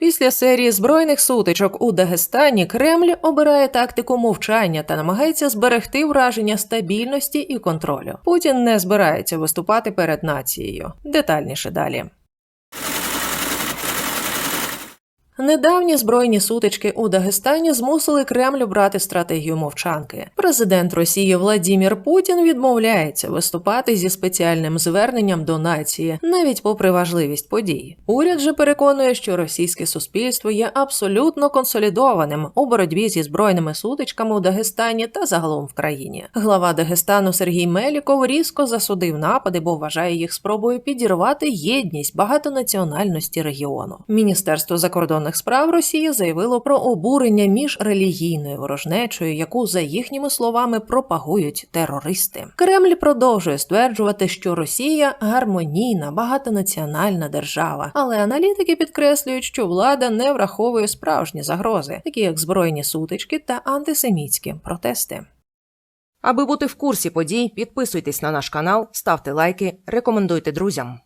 Після серії збройних сутичок у Дагестані Кремль обирає тактику мовчання та намагається зберегти враження стабільності і контролю. Путін не збирається виступати перед нацією. Детальніше далі. Недавні збройні сутички у Дагестані змусили Кремль брати стратегію мовчанки. Президент Росії Владімір Путін відмовляється виступати зі спеціальним зверненням до нації, навіть попри важливість подій. Уряд же переконує, що російське суспільство є абсолютно консолідованим у боротьбі зі збройними сутичками у Дагестані та загалом в країні. Глава Дагестану Сергій Меліков різко засудив напади, бо вважає їх спробою підірвати єдність багатонаціональності регіону. Міністерство закордонних справ Росії заявило про обурення між релігійною ворожнечою, яку за їхніми словами пропагують терористи. Кремль продовжує стверджувати, що Росія гармонійна багатонаціональна держава, але аналітики підкреслюють, що влада не враховує справжні загрози, такі як збройні сутички та антисемітські протести. Аби бути в курсі подій, підписуйтесь на наш канал, ставте лайки, рекомендуйте друзям.